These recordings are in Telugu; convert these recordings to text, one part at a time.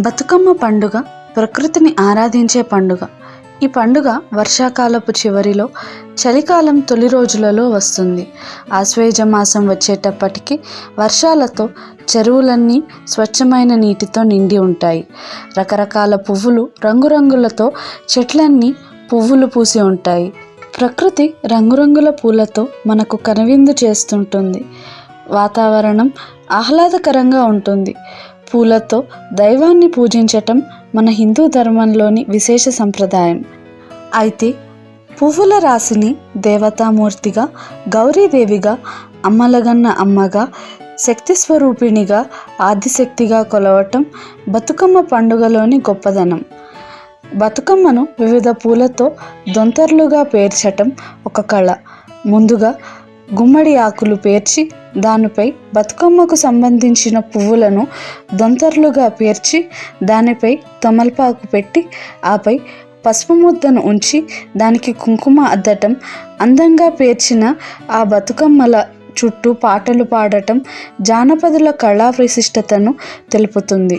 బతుకమ్మ పండుగ ప్రకృతిని ఆరాధించే పండుగ. ఈ పండుగ వర్షాకాలపు చివరిలో చలికాలం తొలి రోజులలో వస్తుంది. ఆశ్వేజ మాసం వచ్చేటప్పటికి వర్షాలతో చెరువులన్నీ స్వచ్ఛమైన నీటితో నిండి ఉంటాయి. రకరకాల పువ్వులు రంగురంగులతో చెట్లన్నీ పువ్వులు పూసి ఉంటాయి. ప్రకృతి రంగురంగుల పూలతో మనకు కనువిందు చేస్తుంటుంది. వాతావరణం ఆహ్లాదకరంగా ఉంటుంది. పూలతో దైవాన్ని పూజించటం మన హిందూ ధర్మంలోని విశేష సంప్రదాయం. అయితే పువ్వుల రాశిని దేవతామూర్తిగా గౌరీదేవిగా అమ్మలగన్న అమ్మగా శక్తి స్వరూపిణిగా ఆదిశక్తిగా కొలవటం బతుకమ్మ పండుగలోని గొప్పదనం. బతుకమ్మను వివిధ పూలతో దొంతర్లుగా పేర్చటం ఒక కళ. ముందుగా గుమ్మడి ఆకులు పేర్చి దానిపై బతుకమ్మకు సంబంధించిన పువ్వులను దొంతర్లుగా పేర్చి దానిపై తమలపాకు పెట్టి ఆపై పసుపు ముద్దను ఉంచి దానికి కుంకుమ అద్దటం అందంగా పేర్చిన ఆ బతుకమ్మల చుట్టూ పాటలు పాడటం జానపదుల కళా విశిష్టతను తెలుపుతుంది.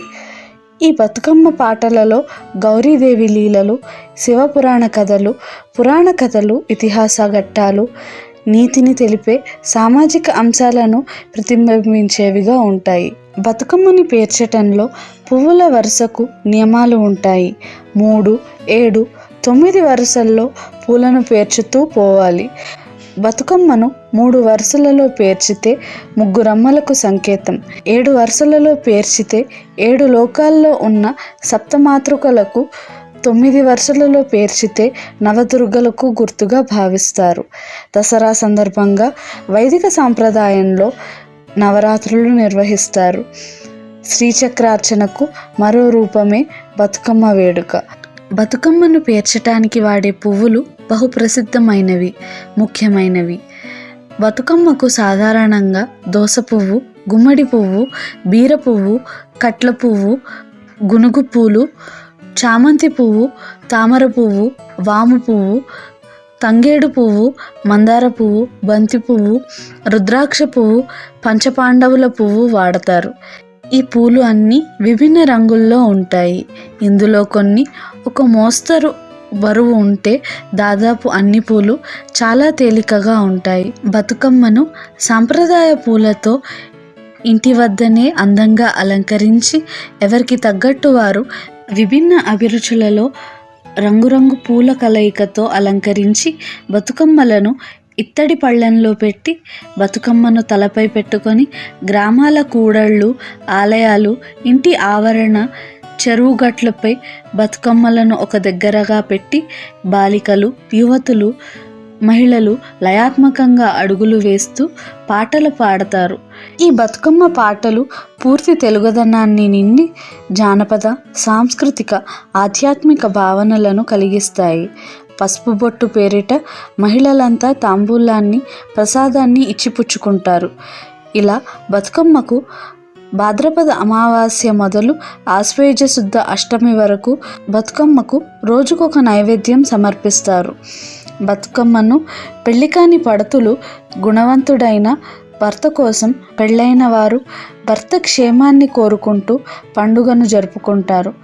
ఈ బతుకమ్మ పాటలలో గౌరీదేవి లీలలు శివపురాణ కథలు పురాణ కథలు ఇతిహాస ఘట్టాలు నీతిని తెలిపే సామాజిక అంశాలను ప్రతిబింబించేవిగా ఉంటాయి. బతుకమ్మని పేర్చటంలో పువ్వుల వరుసకు నియమాలు ఉంటాయి. మూడు ఏడు తొమ్మిది వరుసల్లో పూలను పేర్చుతూ పోవాలి. బతుకమ్మను మూడు వరుసలలో పేర్చితే ముగ్గురమ్మలకు సంకేతం. ఏడు వరుసలలో పేర్చితే ఏడు లోకాల్లో ఉన్న సప్తమాతృకలకు తొమ్మిది వరుసలలో పేర్చితే నవదుర్గలకు గుర్తుగా భావిస్తారు. దసరా సందర్భంగా వైదిక సాంప్రదాయంలో నవరాత్రులు నిర్వహిస్తారు. శ్రీచక్రార్చనకు మరో రూపమే బతుకమ్మ వేడుక. బతుకమ్మను పేర్చటానికి వాడే పువ్వులు బహుప్రసిద్ధమైనవి ముఖ్యమైనవి. బతుకమ్మకు సాధారణంగా దోస పువ్వు గుమ్మడి పువ్వు బీర పువ్వు కట్ల పువ్వు గునుగు పూలు చామంతి పువ్వు తామర పువ్వు వాము పువ్వు తంగేడు పువ్వు మందార పువ్వు బంతి పువ్వు రుద్రాక్ష పువ్వు పంచపాండవుల పువ్వు వాడతారు. ఈ పూలు అన్నీ విభిన్న రంగుల్లో ఉంటాయి. ఇందులో కొన్ని ఒక మోస్తరు బరువు ఉంటే దాదాపు అన్ని పూలు చాలా తేలికగా ఉంటాయి. బతుకమ్మను సాంప్రదాయ పూలతో ఇంటి వద్దనే అందంగా అలంకరించి ఎవరికి తగ్గట్టు వారు విభిన్న అభిరుచులలో రంగురంగు పూల కలయికతో అలంకరించి బతుకమ్మలను ఇత్తడి పళ్ళెంలో పెట్టి బతుకమ్మను తలపై పెట్టుకొని గ్రామాల కూడళ్ళు ఆలయాలు ఇంటి ఆవరణ చెరువు గట్లపై బతుకమ్మలను ఒక దగ్గరగా పెట్టి బాలికలు యువతులు మహిళలు లయాత్మకంగా అడుగులు వేస్తూ పాటలు పాడతారు. ఈ బతుకమ్మ పాటలు పూర్తి తెలుగుదనాన్ని నిండి జానపద సాంస్కృతిక ఆధ్యాత్మిక భావనలను కలిగిస్తాయి. పసుపు బొట్టు పేరిట మహిళలంతా తాంబూలాన్ని ప్రసాదాన్ని ఇచ్చిపుచ్చుకుంటారు. ఇలా బతుకమ్మకు భాద్రపద అమావాస్య మొదలు ఆశ్వేజ శుద్ధ అష్టమి వరకు బతుకమ్మకు రోజుకొక నైవేద్యం సమర్పిస్తారు. బతుకమ్మను పెళ్ళికాని పడతులు గుణవంతుడైన భర్త కోసం పెళ్ళైన వారు భర్త క్షేమాన్ని కోరుకుంటూ పండుగను జరుపుకుంటారు.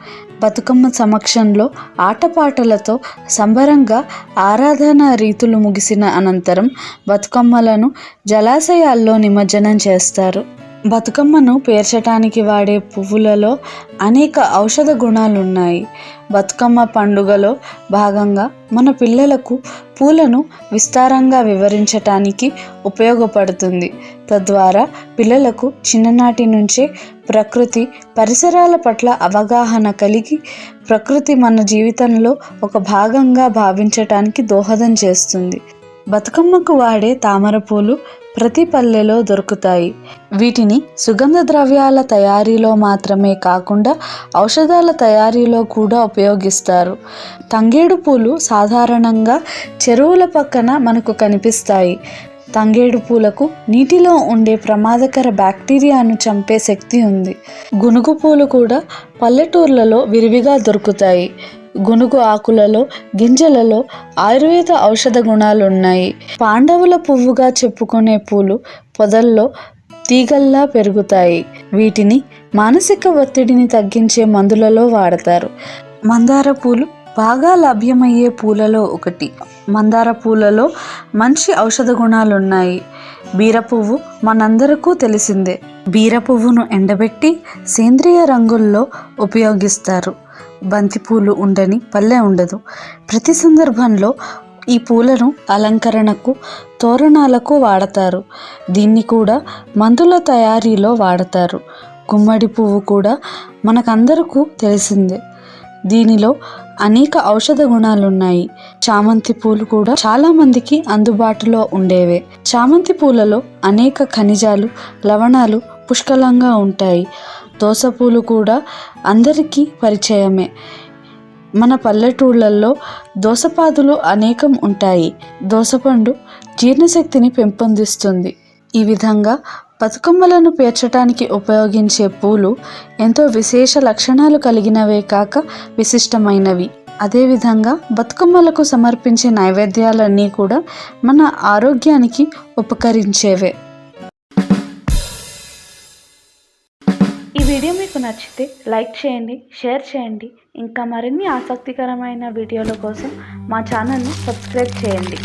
బతుకమ్మ సమక్షంలో ఆటపాటలతో సంబరంగా ఆరాధనా రీతులు ముగిసిన అనంతరం బతుకమ్మలను జలాశయాల్లో నిమజ్జనం చేస్తారు. బతుకమ్మను పేర్చటానికి వాడే పువ్వులలో అనేక ఔషధ గుణాలు ఉన్నాయి బతుకమ్మ పండుగలో భాగంగా మన పిల్లలకు పూలను విస్తారంగా వివరించటానికి ఉపయోగపడుతుంది. తద్వారా పిల్లలకు చిన్ననాటి నుంచే ప్రకృతి పరిసరాల పట్ల అవగాహన కలిగి ప్రకృతి మన జీవితంలో ఒక భాగంగా భావించటానికి దోహదం చేస్తుంది. బతుకమ్మకు వాడే తామర పూలు ప్రతి పల్లెలో దొరుకుతాయి. వీటిని సుగంధ ద్రవ్యాల తయారీలో మాత్రమే కాకుండా ఔషధాల తయారీలో కూడా ఉపయోగిస్తారు. తంగేడు పూలు సాధారణంగా చెరువుల పక్కన మనకు కనిపిస్తాయి. తంగేడు పూలకు నీటిలో ఉండే ప్రమాదకర బ్యాక్టీరియాను చంపే శక్తి ఉంది. గునుగు పూలు కూడా పల్లెటూర్లలో విరివిగా దొరుకుతాయి. గునుగు ఆకులలో గింజలలో ఆయుర్వేద ఔషధ గుణాలు ఉన్నాయి పాండవుల పువ్వుగా చెప్పుకునే పూలు పొదల్లో తీగల్లా పెరుగుతాయి. వీటిని మానసిక ఒత్తిడిని తగ్గించే మందులలో వాడతారు. మందార పూలు బాగా లభ్యమయ్యే పూలలో ఒకటి. మందార పూలలో మంచి ఔషధ గుణాలు ఉన్నాయి బీర పువ్వు మనందరకు తెలిసిందే. బీర పువ్వును ఎండబెట్టి సేంద్రియ రంగుల్లో ఉపయోగిస్తారు. బంతిపూలు ఉండని పల్లె ఉండదు. ప్రతి సందర్భంలో ఈ పూలను అలంకరణకు తోరణాలకు వాడతారు. దీన్ని కూడా మందుల తయారీలో వాడతారు. గుమ్మడి పువ్వు కూడా మనకందరకు తెలిసిందే. దీనిలో అనేక ఔషధ గుణాలు ఉన్నాయి చామంతి పూలు కూడా చాలా మందికి అందుబాటులో ఉండేవే. చామంతి పూలలో అనేక ఖనిజాలు లవణాలు పుష్కలంగా ఉంటాయి. దోసపూలు కూడా అందరికీ పరిచయమే. మన పల్లెటూళ్ళల్లో దోసపాదులు అనేకం ఉంటాయి. దోసపండు జీర్ణశక్తిని పెంపొందిస్తుంది. ఈ విధంగా బతుకమ్మలను పేర్చడానికి ఉపయోగించే పూలు ఎంతో విశేష లక్షణాలు కలిగినవే కాక విశిష్టమైనవి. అదేవిధంగా బతుకమ్మలకు సమర్పించే నైవేద్యాలన్నీ కూడా మన ఆరోగ్యానికి ఉపకరించేవే. ఈ వీడియో మీకు నచ్చితే లైక్ చేయండి షేర్ చేయండి. ఇంకా మరిన్ని ఆసక్తికరమైన వీడియోల కోసం మా ఛానల్ని సబ్స్క్రైబ్ చేయండి.